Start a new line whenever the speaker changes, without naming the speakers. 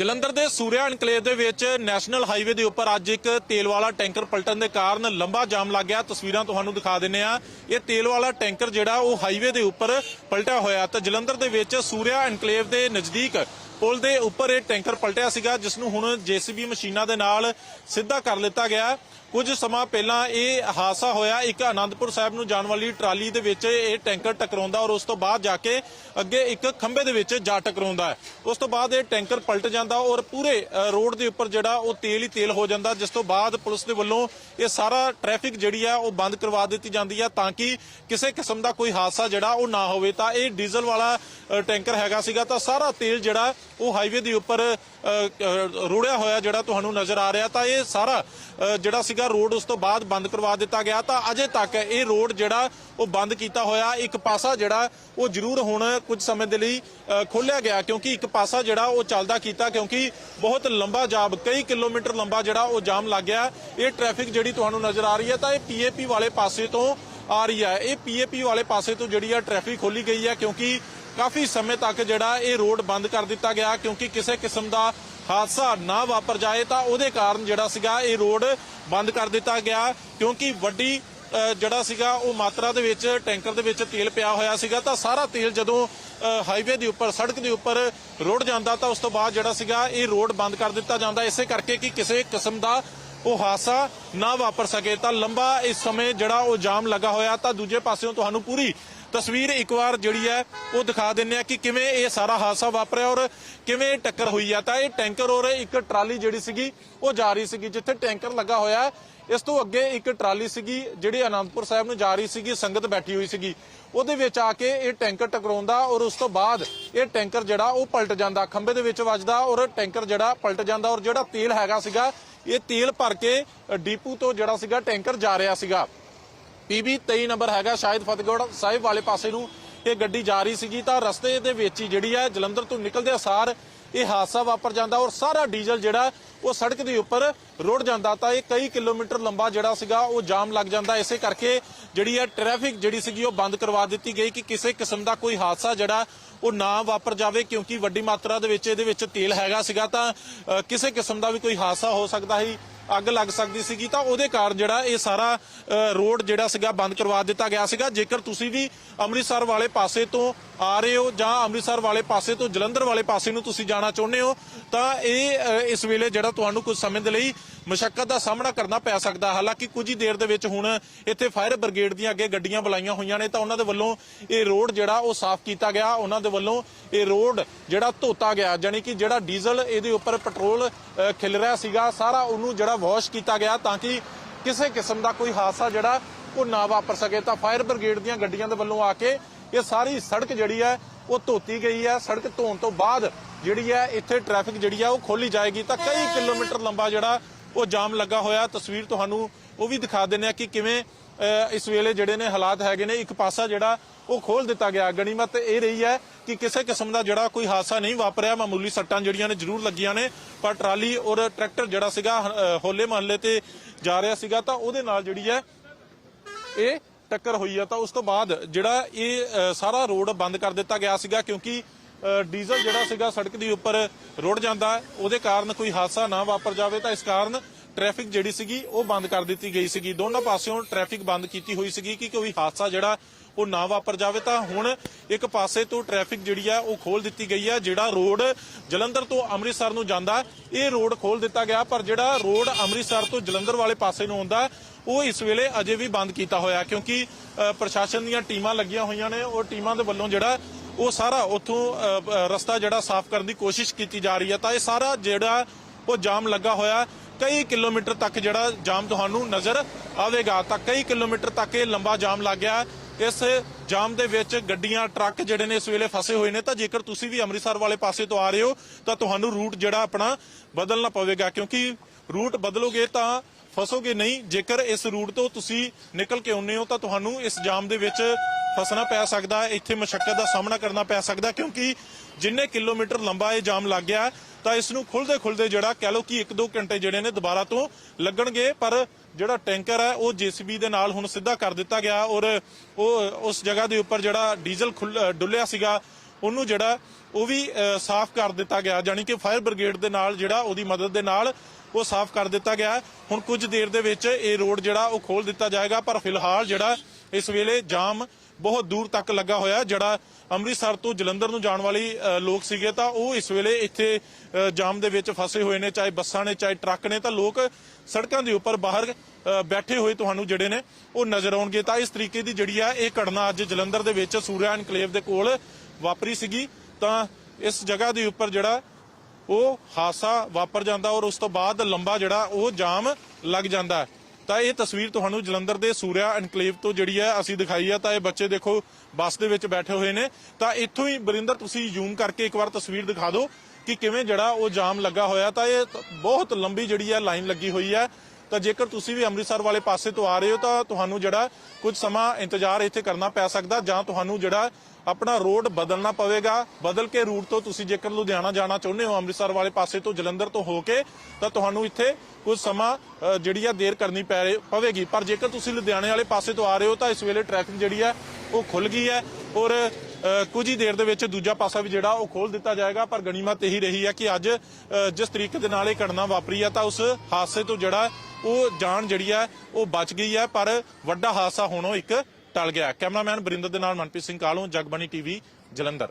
ਜਲੰਧਰ ਦੇ ਸੂਰਿਆ ਐਨਕਲੇਵ ਦੇ ਵਿੱਚ ਨੈਸ਼ਨਲ ਹਾਈਵੇ ਦੇ ਉੱਪਰ ਅੱਜ ਇੱਕ ਤੇਲ ਵਾਲਾ ਟੈਂਕਰ ਪਲਟਣ ਦੇ ਕਾਰਨ ਲੰਬਾ ਜਾਮ ਲੱਗ ਗਿਆ। ਤਸਵੀਰਾਂ ਤੁਹਾਨੂੰ ਦਿਖਾ ਦਿੰਨੇ ਆ ਇਹ ਤੇਲ ਵਾਲਾ ਟੈਂਕਰ ਜਿਹੜਾ, ਉਹ ਹਾਈਵੇ ਦੇ ਉੱਪਰ ਪਲਟਿਆ ਹੋਇਆ। ਤਾਂ ਜਲੰਧਰ ਦੇ ਵਿੱਚ ਸੂਰਿਆ ਐਨਕਲੇਵ ਦੇ ਨਜ਼ਦੀਕ ਪੁਲ ਦੇ ਉੱਪਰ ਇਹ ਟੈਂਕਰ ਪਲਟਿਆ ਸੀਗਾ, ਜਿਸ ਨੂੰ ਹੁਣ ਜੀਸੀਬੀ ਮਸ਼ੀਨਾਂ ਦੇ ਨਾਲ ਸਿੱਧਾ ਕਰ ਲਿੱਤਾ ਗਿਆ। ਕੁਝ ਸਮਾਂ ਪਹਿਲਾਂ ਇਹ ਹਾਦਸਾ ਹੋਇਆ ਇੱਕ ਆਨੰਦਪੁਰ ਸਾਹਿਬ ਨੂੰ ਜਾਣ ਵਾਲੀ ਟਰਾਲੀ ਦੇ ਵਿੱਚ ਇਹ ਟੈਂਕਰ ਟਕਰਾਉਂਦਾ ਔਰ ਉਸ ਤੋਂ ਬਾਅਦ ਜਾ ਕੇ ਅੱਗੇ ਇੱਕ ਖੰਭੇ ਦੇ ਵਿੱਚ ਜਾ ਟਕਰਾਉਂਦਾ ਹੈ। ਉਸ ਤੋਂ ਬਾਅਦ ਇਹ ਟੈਂਕਰ ਪਲਟ ਜਾਂਦਾ ਔਰ ਪੂਰੇ ਰੋਡ ਦੇ ਉੱਪਰ ਜਿਹੜਾ ਉਹ ਤੇਲ ਹੀ ਤੇਲ ਹੋ ਜਾਂਦਾ ਜਿਸ ਤੋਂ ਬਾਅਦ ਪੁਲਿਸ ਦੇ ਵੱਲੋਂ ਇਹ ਸਾਰਾ ਟ੍ਰੈਫਿਕ ਜਿਹੜੀ ਆ ਉਹ ਬੰਦ ਕਰਵਾ ਦਿੱਤੀ ਜਾਂਦੀ ਆ ਤਾਂ ਕਿ ਕਿਸੇ ਕਿਸਮ ਦਾ ਕੋਈ ਹਾਦਸਾ ਜਿਹੜਾ ਉਹ ਨਾ ਹੋਵੇ। ਤਾਂ ਇਹ ਡੀਜ਼ਲ ਵਾਲਾ ਟੈਂਕਰ ਹੈਗਾ ਸੀਗਾ ਤਾਂ ਸਾਰਾ ਤੇਲ ਜਿਹੜਾ ਉਹ ਹਾਈਵੇ ਦੇ ਉੱਪਰ ਅ, ਰੋੜਿਆ ਹੋਇਆ ਜਿਹੜਾ ਤੁਹਾਨੂੰ ਨਜ਼ਰ ਆ ਰਿਹਾ ਤਾਂ ਇਹ ਸਾਰਾ ਜਿਹੜਾ ਸੀਗਾ ਰੋਡ ਉਸ ਤੋਂ ਬਾਅਦ ਬੰਦ ਕਰਵਾ ਦਿੱਤਾ ਗਿਆ ਤਾਂ ਅਜੇ ਤੱਕ ਇਹ ਰੋਡ ਜਿਹੜਾ ਉਹ ਬੰਦ ਕੀਤਾ ਹੋਇਆ, ਇੱਕ ਪਾਸਾ ਜਿਹੜਾ ਉਹ ਜ਼ਰੂਰ ਹੁਣ ਕੁਝ ਸਮੇਂ ਦੇ ਲਈ ਖੋਲਿਆ ਗਿਆ ਕਿਉਂਕਿ ਇੱਕ ਪਾਸਾ ਜਿਹੜਾ ਉਹ ਚੱਲਦਾ ਕੀਤਾ ਕਿਉਂਕਿ ਬਹੁਤ ਲੰਬਾ ਜਾਮ, ਕਈ ਕਿਲੋਮੀਟਰ ਲੰਬਾ ਜਿਹੜਾ ਉਹ ਜਾਮ ਲੱਗ ਗਿਆ। ਇਹ ਟ੍ਰੈਫਿਕ ਜਿਹੜੀ ਤੁਹਾਨੂੰ ਨਜ਼ਰ ਆ ਰਹੀ ਹੈ ਤਾਂ ਇਹ ਪੀਏਪੀ ਵਾਲੇ ਪਾਸੇ ਤੋਂ ਆ ਰਹੀ ਹੈ। ਇਹ ਪੀਏਪੀ ਵਾਲੇ ਪਾਸੇ ਤੋਂ ਜਿਹੜੀ ਆ ਟ੍ਰੈਫਿਕ ਖੋਲੀ ਗਈ ਹੈ ਕਿਉਂਕਿ ਕਾਫੀ ਸਮੇਂ ਤੱਕ ਜਿਹੜਾ ਇਹ ਰੋਡ ਬੰਦ ਕਰ ਦਿੱਤਾ ਗਿਆ ਕਿਉਂਕਿ ਕਿਸੇ ਕਿਸਮ ਦਾ ਹਾਦਸਾ ਨਾ ਵਾਪਰ ਜਾਏ ਤਾਂ ਉਹਦੇ ਕਾਰਨ ਜਿਹੜਾ ਸੀਗਾ ਇਹ ਰੋਡ ਬੰਦ ਕਰ ਦਿੱਤਾ ਗਿਆ ਕਿਉਂਕਿ ਵੱਡੀ ਜਿਹੜਾ ਸੀਗਾ ਉਹ ਮਾਤਰਾ ਦੇ ਵਿੱਚ, ਟੈਂਕਰ ਦੇ ਵਿੱਚ ਤੇਲ ਪਿਆ ਹੋਇਆ ਸੀਗਾ ਤਾਂ ਸਾਰਾ ਤੇਲ ਜਦੋਂ ਹਾਈਵੇ ਦੇ ਉੱਪਰ, ਸੜਕ ਦੇ ਉੱਪਰ ਰੁੜ ਜਾਂਦਾ ਤਾਂ ਉਸ ਤੋਂ ਬਾਅਦ ਜਿਹੜਾ ਸੀਗਾ ਇਹ ਰੋਡ ਬੰਦ ਕਰ ਦਿੱਤਾ ਜਾਂਦਾ। ਇਸੇ ਕਰਕੇ ਕਿ ਕਿਸੇ ਕਿਸਮ ਦਾ ਉਹ ਹਾਦਸਾ ਨਾ ਵਾਪਰ ਸਕੇ ਤਾਂ ਲੰਬਾ ਇਸ ਸਮੇਂ ਜਿਹੜਾ ਉਹ ਜਾਮ ਲੱਗਾ ਹੋਇਆ ਤਾਂ ਦੂਜੇ ਪਾਸਿਓਂ ਤੁਹਾਨੂੰ ਪੂਰੀ ਤਸਵੀਰ ਇੱਕ ਵਾਰ ਜਿਹੜੀ ਹੈ ਉਹ ਦਿਖਾ ਦਿੰਨੇ ਆ ਕਿ ਕਿਵੇਂ ਇਹ ਸਾਰਾ ਹਾਦਸਾ ਵਾਪਰਿਆ ਔਰ ਕਿਵੇਂ ਟੱਕਰ ਹੋਈ ਆ। ਤਾਂ ਇਹ ਟੈਂਕਰ ਔਰ ਇੱਕ ਟਰਾਲੀ ਜਿਹੜੀ ਸੀਗੀ, ਉਹ ਜਾ ਰਹੀ ਸੀਗੀ ਜਿੱਥੇ ਟੈਂਕਰ ਲੱਗਾ ਹੋਇਆ ਇਸ ਤੋਂ ਅੱਗੇ ਇੱਕ ਟਰਾਲੀ ਸੀਗੀ ਜਿਹੜੀ ਅਨੰਦਪੁਰ ਸਾਹਿਬ ਨੂੰ ਜਾ ਰਹੀ ਸੀਗੀ, ਸੰਗਤ ਬੈਠੀ ਹੋਈ ਸੀਗੀ। ਉਹਦੇ ਵਿੱਚ ਆ ਕੇ ਇਹ ਟੈਂਕਰ ਟਕਰਾਉਂਦਾ ਔਰ ਉਸ ਤੋਂ ਬਾਅਦ ਇਹ ਟੈਂਕਰ ਜਿਹੜਾ ਉਹ ਪਲਟ ਜਾਂਦਾ, ਖੰਭੇ ਦੇ ਵਿੱਚ ਵੱਜਦਾ ਔਰ ਟੈਂਕਰ ਜਿਹੜਾ ਪਲਟ ਜਾਂਦਾ ਔਰ ਜਿਹੜਾ ਤੇਲ ਹੈਗਾ ਸੀਗਾ, ਇਹ ਤੇਲ ਭਰ ਕੇ ਡੀਪੂ ਤੋਂ ਜਿਹੜਾ ਸੀਗਾ ਟੈਂਕਰ ਜਾ ਰਿਹਾ ਸੀਗਾ। ਪੀਬੀ 23 ਨੰਬਰ ਹੈਗਾ ਸ਼ਾਇਦ ਫਤਿਹਗੜ੍ਹ ਸਾਹਿਬ ਵਾਲੇ ਪਾਸੇ ਨੂੰ ਇਹ ਗੱਡੀ ਜਾ ਰਹੀ ਸੀਗੀ। ਤਾਂ ਰਸਤੇ ਦੇ ਵਿੱਚ ਹੀ ਜਿਹੜੀ ਹੈ ਜਲੰਧਰ ਤੋਂ ਨਿਕਲਦੇ ਅਸਾਰ ਇਹ ਹਾਦਸਾ ਵਾਪਰ ਜਾਂਦਾ ਔਰ ਸਾਰਾ ਡੀਜ਼ਲ ਜਿਹੜਾ ਉਹ ਸੜਕ ਦੇ ਉੱਪਰ ਰੁੜ ਜਾਂਦਾ। ਤਾਂ ਇਹ ਕਈ ਕਿਲੋਮੀਟਰ ਲੰਬਾ ਜਿਹੜਾ ਸੀਗਾ ਉਹ ਜਾਮ ਲੱਗ ਜਾਂਦਾ। ਇਸੇ ਕਰਕੇ ਜਿਹੜੀ ਹੈ ਟ੍ਰੈਫਿਕ ਜਿਹੜੀ ਸੀਗੀ ਉਹ ਬੰਦ ਕਰਵਾ ਦਿੱਤੀ ਗਈ ਕਿ ਕਿਸੇ ਕਿਸਮ ਦਾ ਕੋਈ ਹਾਦਸਾ ਜਿਹੜਾ ਉਹ ਨਾ ਵਾਪਰ ਜਾਵੇ ਕਿਉਂਕਿ ਵੱਡੀ ਮਾਤਰਾ ਦੇ ਵਿੱਚ ਇਹਦੇ ਵਿੱਚ ਤੇਲ ਹੈਗਾ ਸੀਗਾ। ਤਾਂ ਕਿਸੇ ਕਿਸਮ ਦਾ ਵੀ ਕੋਈ ਹਾਦਸਾ ਹੋ ਸਕਦਾ ਸੀ। ਅੱਗ ਲੱਗ ਸਕਦੀ ਸੀਗੀ ਤਾਂ ਉਹਦੇ ਕਾਰਨ ਜਿਹੜਾ ਇਹ ਸਾਰਾ ਰੋਡ ਜਿਹੜਾ ਸੀਗਾ ਬੰਦ ਕਰਵਾ ਦਿੱਤਾ ਗਿਆ ਸੀਗਾ। ਜੇਕਰ ਤੁਸੀਂ ਵੀ ਅੰਮ੍ਰਿਤਸਰ ਵਾਲੇ ਪਾਸੇ ਤੋਂ ਆ ਰਹੇ ਹੋ ਜਾਂ ਅੰਮ੍ਰਿਤਸਰ ਵਾਲੇ ਪਾਸੇ ਤੋਂ ਜਲੰਧਰ ਵਾਲੇ ਪਾਸੇ ਨੂੰ ਤੁਸੀਂ ਜਾਣਾ ਚਾਹੁੰਦੇ ਹੋ, ਤਾਂ ਇਹ ਇਸ ਵੇਲੇ ਜਿਹੜਾ ਤੁਹਾਨੂੰ ਕੁਝ ਸਮੇਂ ਦੇ ਲਈ ਮੁਸ਼ਕਲ ਦਾ ਸਾਹਮਣਾ ਕਰਨਾ ਪੈ ਸਕਦਾ। ਹਾਲਾਂਕਿ ਕੁਝ ਹੀ ਦੇਰ ਦੇ ਵਿੱਚ ਹੁਣ ਇੱਥੇ ਫਾਇਰ ਬ੍ਰਿਗੇਡ ਦੀਆਂ ਅੱਗੇ ਗੱਡੀਆਂ ਬੁਲਾਈਆਂ ਹੋਈਆਂ ਨੇ, ਤਾਂ ਉਹਨਾਂ ਦੇ ਵੱਲੋਂ ਇਹ ਰੋਡ ਜਿਹੜਾ ਉਹ ਸਾਫ਼ ਕੀਤਾ ਗਿਆ। ਉਹਨਾਂ ਦੇ ਵੱਲੋਂ ਇਹ ਰੋਡ ਜਿਹੜਾ ਧੋਤਾ ਗਿਆ ਜਾਨੀ ਕਿ ਜਿਹੜਾ ਡੀਜ਼ਲ ਇਹਦੇ ਉੱਪਰ ਪੈਟਰੋਲ ਖਿਲ ਰਿਹਾ ਸੀਗਾ, ਸਾਰਾ ਉਹਨੂੰ ਜਿਹੜਾ ਵਾਸ਼ ਕੀਤਾ ਗਿਆ ਤਾਂ ਕਿ ਕਿਸੇ ਕਿਸਮ ਦਾ ਕੋਈ ਹਾਦਸਾ ਜਿਹੜਾ ਉਹ ਨਾ ਵਾਪਰ ਸਕੇ। ਤਾਂ ਫਾਇਰ ਬ੍ਰਿਗੇਡ ਦੀਆਂ ਗੱਡੀਆਂ ਦੇ ਵੱਲੋਂ ਆ ਕੇ ਇਹ ਸਾਰੀ ਸੜਕ ਜਿਹੜੀ ਹੈ, ਉਹ ਧੋਤੀ ਗਈ ਹੈ। ਸੜਕ ਧੋਣ ਤੋਂ ਬਾਅਦ ਜਿਹੜੀ ਹੈ, ਇੱਥੇ ਟ੍ਰੈਫਿਕ ਜਿਹੜੀ ਹੈ, ਉਹ ਖੋਲੀ ਜਾਏਗੀ। ਤਾਂ ਕਈ ਕਿਲੋਮੀਟਰ ਲੰਬਾ ਜਿਹੜਾ ਉਹ ਜਾਮ ਲੱਗਾ ਹੋਇਆ। ਤਸਵੀਰ ਤੁਹਾਨੂੰ ਉਹ ਵੀ ਦਿਖਾ ਦਿੰਦੇ ਆ ਕਿ ਕਿਵੇਂ ਇਸ ਵੇਲੇ ਜਿਹੜੇ ਨੇ ਹਾਲਾਤ ਹੈਗੇ ਨੇ ਇੱਕ ਪਾਸਾ ਜਿਹੜਾ ਉਹ ਖੋਲ ਦਿੱਤਾ ਗਿਆ। ਗਣੀਮਤ ਇਹ ਰਹੀ ਹੈ ਕਿ ਕਿਸੇ ਕਿਸਮ ਦਾ ਜਿਹੜਾ ਕੋਈ ਹਾਦਸਾ ਨਹੀਂ ਵਾਪਰਿਆ। ਮਾਮੂਲੀ ਸੱਟਾਂ ਜਿਹੜੀਆਂ ਨੇ ਜ਼ਰੂਰ ਲੱਗੀਆਂ ਨੇ ਪਰ ਟਰਾਲੀ ਔਰ ਟਰੈਕਟਰ ਜਿਹੜਾ ਸੀਗਾ ਹੋਲੇ ਮਹੱਲੇ ਤੇ ਜਾ ਰਿਹਾ ਸੀਗਾ ਤਾਂ ਉਹਦੇ ਨਾਲ ਜਿਹੜੀ ਹੈ ਇਹ ਟੱਕਰ ਹੋਈ ਆ ਤਾਂ ਉਸ ਤੋਂ ਬਾਅਦ ਜਿਹੜਾ ਇਹ ਸਾਰਾ ਰੋਡ ਬੰਦ ਕਰ ਦਿੱਤਾ ਗਿਆ ਸੀਗਾ ਕਿਉਂਕਿ ਅ, ਡੀਜ਼ਲ ਜਿਹੜਾ ਸੀਗਾ ਸੜਕ ਦੇ ਉੱਪਰ ਰੁੜ ਜਾਂਦਾ। ਉਹਦੇ ਕਾਰਨ ਕੋਈ ਹਾਦਸਾ ਨਾ ਵਾਪਰ ਜਾਵੇ। ਤਾਂ ਇਸ ਕਾਰਨ ਟ੍ਰੈਫਿਕ ਜਿਹੜੀ ਸੀਗੀ, ਉਹ ਬੰਦ ਕਰ ਦਿੱਤੀ ਗਈ ਸੀਗੀ। ਦੋਨਾਂ ਪਾਸਿਓਂ ਟ੍ਰੈਫਿਕ ਬੰਦ ਕੀਤੀ ਹੋਈ ਸੀਗੀ ਕਿ ਕੋਈ ਹਾਦਸਾ ਜਿਹੜਾ ਉਹ ਨਾ ਵਾਪਰ ਜਾਵੇ। ਤਾਂ ਹੁਣ ਇੱਕ ਪਾਸੇ ਤੋਂ ਟ੍ਰੈਫਿਕ ਜਿਹੜੀ ਆ, ਉਹ ਖੋਲ ਦਿੱਤੀ ਗਈ ਆ, ਜਿਹੜਾ ਰੋਡ ਜਲੰਧਰ ਤੋਂ ਅੰਮ੍ਰਿਤਸਰ ਨੂੰ ਜਾਂਦਾ। ਇਹ ਰੋਡ ਖੋਲ ਦਿੱਤਾ ਗਿਆ, ਪਰ ਜਿਹੜਾ ਰੋਡ ਅੰਮ੍ਰਿਤਸਰ ਤੋਂ ਜਲੰਧਰ ਵਾਲੇ ਪਾਸੇ ਨੂੰ ਆਉਂਦਾ, ਉਹ ਇਸ ਵੇਲੇ ਅਜੇ ਵੀ ਬੰਦ ਕੀਤਾ ਹੋਇਆ, ਕਿਉਂਕਿ ਪ੍ਰਸ਼ਾਸਨ ਦੀਆਂ ਟੀਮਾਂ ਲੱਗੀਆਂ ਹੋਈਆਂ ਨੇ। ਉਹ ਟੀਮਾਂ ਦੇ ਵੱਲੋਂ ਜਿਹੜਾ ਉਹ ਸਾਰਾ ਉੱਥੋਂ ਰਸਤਾ ਜਿਹੜਾ ਸਾਫ਼ ਕਰਨ ਦੀ ਕੋਸ਼ਿਸ਼ ਕੀਤੀ ਜਾ ਰਹੀ ਹੈ ਤਾਂ ਇਹ ਸਾਰਾ ਜਿਹੜਾ ਉਹ ਜਾਮ ਲੱਗਾ ਹੋਇਆ। ਕਈ ਕਿਲੋਮੀਟਰ ਤੱਕ ਜਿਹੜਾ ਜਾਮ ਤੁਹਾਨੂੰ ਨਜ਼ਰ ਆਵੇਗਾ। ਤਾਂ ਕਈ ਕਿਲੋਮੀਟਰ ਤੱਕ ਇਹ ਲੰਬਾ ਜਾਮ ਲੱਗ ਗਿਆ। ਇਸ ਜਾਮ ਦੇ ਵਿੱਚ ਗੱਡੀਆਂ, ਟਰੱਕ ਜਿਹੜੇ ਨੇ ਇਸ ਵੇਲੇ ਫਸੇ ਹੋਏ ਨੇ। ਤਾਂ ਜੇਕਰ ਤੁਸੀਂ ਵੀ ਅੰਮ੍ਰਿਤਸਰ ਵਾਲੇ ਪਾਸੇ ਤੋਂ ਆ ਰਹੇ ਹੋ, ਤਾਂ ਤੁਹਾਨੂੰ ਰੂਟ ਜਿਹੜਾ ਆਪਣਾ ਬਦਲਣਾ ਪਵੇਗਾ। ਕਿਉਂਕਿ ਰੂਟ ਬਦਲੋਗੇ ਤਾਂ ਫਸੋਗੇ ਨਹੀਂ। ਜੇਕਰ ਇਸ ਰੂਟ ਤੋਂ ਤੁਸੀਂ ਨਿਕਲ ਕੇ ਆਉਂਦੇ ਹੋ, ਤਾਂ ਤੁਹਾਨੂੰ ਇਸ ਜਾਮ ਦੇ ਵਿੱਚ ਫਸਣਾ ਪੈ ਸਕਦਾ। ਇੱਥੇ ਮੁਸ਼ਕਲ ਦਾ ਸਾਹਮਣਾ ਕਰਨਾ ਪੈ ਸਕਦਾ। ਕਿਉਂਕਿ ਜਿੰਨੇ ਕਿਲੋਮੀਟਰ ਲੰਬਾ ਇਹ ਜਾਮ ਲੱਗ ਗਿਆ ਤਾਂ ਇਸ ਨੂੰ ਖੁੱਲਦੇ ਖੁੱਲਦੇ ਜਿਹੜਾ ਕਹਿ ਲਓ ਕਿ 1-2 ਘੰਟੇ ਜਿਹੜੇ ਨੇ ਦੁਬਾਰਾ ਤੋਂ ਲੱਗਣਗੇ, ਪਰ ਜਿਹੜਾ ਟੈਂਕਰ ਹੈ, ਉਹ ਜੀਸੀਬੀ ਦੇ ਨਾਲ ਹੁਣ ਸਿੱਧਾ ਕਰ ਦਿੱਤਾ ਗਿਆ ਔਰ ਉਹ ਉਸ ਜਗ੍ਹਾ ਦੇ ਉੱਪਰ ਜਿਹੜਾ ਡੀਜ਼ਲ ਖੁੱਲ- ਡੁੱਲਿਆ ਸੀਗਾ, ਉਹਨੂੰ ਜਿਹੜਾ ਉਹ ਵੀ ਸਾਫ਼ ਕਰ ਦਿੱਤਾ ਗਿਆ, ਜਾਣੀ ਕਿ ਫਾਇਰ ਬ੍ਰਿਗੇਡ ਦੇ ਨਾਲ ਜਿਹੜਾ ਉਹਦੀ ਮਦਦ ਦੇ ਨਾਲ ਉਹ ਸਾਫ਼ ਕਰ ਦਿੱਤਾ ਗਿਆ। ਹੁਣ ਕੁਝ ਦੇਰ ਦੇ ਵਿੱਚ ਇਹ ਰੋਡ ਜਿਹੜਾ ਉਹ ਖੋਲ ਦਿੱਤਾ ਜਾਏਗਾ, ਪਰ ਫਿਲਹਾਲ ਜਿਹੜਾ ਇਸ ਵੇਲੇ ਜਾਮ ਬਹੁਤ ਦੂਰ ਤੱਕ ਲੱਗਾ ਹੋਇਆ ਜਿਹੜਾ ਅੰਮ੍ਰਿਤਸਰ ਤੋਂ ਜਲੰਧਰ ਨੂੰ ਜਾਣ ਵਾਲੀ ਲੋਕ ਸੀਗੇ ਤਾਂ ਉਹ ਇਸ ਵੇਲੇ ਇੱਥੇ ਜਾਮ ਦੇ ਵਿੱਚ ਫਸੇ ਹੋਏ ਨੇ, ਚਾਹੇ ਬੱਸਾਂ ਨੇ, ਚਾਹੇ ਟਰੱਕ ਨੇ, ਤਾਂ ਲੋਕ ਸੜਕਾਂ ਦੇ ਉੱਪਰ ਬਾਹਰ ਬੈਠੇ ਹੋਏ ਤੁਹਾਨੂੰ ਜਿਹੜੇ ਨੇ, ਉਹ ਨਜ਼ਰ ਆਉਣਗੇ। ਤਾਂ ਇਸ ਤਰੀਕੇ ਦੀ ਜਿਹੜੀ ਆ ਇਹ ਘਟਨਾ ਅੱਜ ਜਲੰਧਰ ਦੇ ਵਿੱਚ ਸੂਰਿਆ ਐਨਕਲੇਵ ਦੇ ਕੋਲ ਵਾਪਰੀ ਸੀਗੀ। ਤਾਂ ਇਸ ਜਗ੍ਹਾ ਦੇ ਉੱਪਰ ਜਿਹੜਾ ਉਹ ਹਾਦਸਾ ਵਾਪਰ ਜਾਂਦਾ ਔਰ ਉਸ ਤੋਂ ਬਾਅਦ ਲੰਬਾ ਜਿਹੜਾ ਉਹ ਜਾਮ ਲੱਗ ਜਾਂਦਾ ਤਾਂ ਇਹ ਤਸਵੀਰ ਤੁਹਾਨੂੰ ਜਲੰਧਰ ਦੇ ਸੂਰਿਆ ਐਨਕਲੇਵ ਤੋਂ ਜਿਹੜੀ ਹੈ ਅਸੀਂ ਦਿਖਾਈ ਹੈ ਤਾਂ ਇਹ ਬੱਚੇ ਦੇਖੋ ਬੱਸ ਦੇ ਵਿੱਚ ਬੈਠੇ ਹੋਏ ਨੇ। ਤਾਂ ਇੱਥੋਂ ਹੀ ਬਰਿੰਦਰ, ਤੁਸੀਂ ਜ਼ੂਮ ਕਰਕੇ ਇੱਕ ਵਾਰ ਤਸਵੀਰ ਦਿਖਾ ਦਿਓ ਕਿ ਕਿਵੇਂ ਜਿਹੜਾ ਉਹ ਜਾਮ ਲੱਗਾ ਹੋਇਆ। ਤਾਂ ਇਹ ਬਹੁਤ ਲੰਬੀ ਜਿਹੜੀ ਹੈ ਲਾਈਨ ਲੱਗੀ ਹੋਈ ਹੈ। ਤਾਂ ਜੇਕਰ ਤੁਸੀਂ ਵੀ ਅੰਮ੍ਰਿਤਸਰ ਵਾਲੇ ਪਾਸੇ ਤੋਂ ਆ ਰਹੇ ਹੋ, ਤਾਂ ਤੁਹਾਨੂੰ ਜਿਹੜਾ ਕੁਝ ਸਮਾਂ ਇੰਤਜ਼ਾਰ ਇੱਥੇ ਕਰਨਾ ਪੈ ਸਕਦਾ, ਜਾਂ ਤੁਹਾਨੂੰ ਜਿਹੜਾ ਆਪਣਾ ਰੋਡ ਬਦਲਣਾ ਪਵੇਗਾ। ਬਦਲ ਕੇ ਰੂਟ ਤੋਂ ਤੁਸੀਂ ਜੇਕਰ ਲੁਧਿਆਣਾ ਜਾਣਾ ਚਾਹੁੰਦੇ ਹੋ ਅੰਮ੍ਰਿਤਸਰ ਵਾਲੇ ਪਾਸੇ ਤੋਂ ਜਲੰਧਰ ਤੋਂ ਹੋ ਕੇ, ਤਾਂ ਤੁਹਾਨੂੰ ਇੱਥੇ ਕੁਝ ਸਮਾਂ ਅ, ਜਿਹੜੀ ਆ ਦੇਰ ਕਰਨੀ ਪੈ ਰਹੀ- ਪਵੇਗੀ। ਪਰ ਜੇਕਰ ਤੁਸੀਂ ਲੁਧਿਆਣੇ ਵਾਲੇ ਪਾਸੇ ਤੋਂ ਆ ਰਹੇ ਹੋ ਤਾਂ ਇਸ ਵੇਲੇ ਟ੍ਰੈਫਿਕ ਜਿਹੜੀ ਹੈ ਉਹ ਖੁੱਲ ਗਈ ਹੈ ਔਰ ਅ, ਕੁਝ ਹੀ ਦੇਰ ਦੇ ਵਿੱਚ ਦੂਜਾ ਪਾਸਾ ਵੀ ਜਿਹੜਾ ਉਹ ਖੋਲ ਦਿੱਤਾ ਜਾਏਗਾ। ਪਰ ਗਣੀਮਤ ਇਹੀ ਰਹੀ ਹੈ ਕਿ ਅੱਜ ਅ, ਜਿਸ ਤਰੀਕੇ ਦੇ ਨਾਲ ਇਹ ਘਟਨਾ ਵਾਪਰੀ ਹੈ ਤਾਂ ਉਸ ਹਾਦਸੇ ਤੋਂ ਜਿਹੜਾ ਉਹ ਜਾਨ ਜਿਹੜੀ ਹੈ ਉਹ ਬਚ ਗਈ ਹੈ। ਪਰ ਵੱਡਾ ਹਾਦਸਾ ਹੋਣੋਂ ਇੱਕ ਟਲ ਗਿਆ। ਕੈਮਰਾਮੈਨ ਬਰਿੰਦਰ ਦੇ ਨਾਲ ਮਨਪ੍ਰੀਤ ਸਿੰਘ ਕਾਲੋਂ ਜਗਬਾਣੀ ਟੀਵੀ ਜਲੰਧਰ।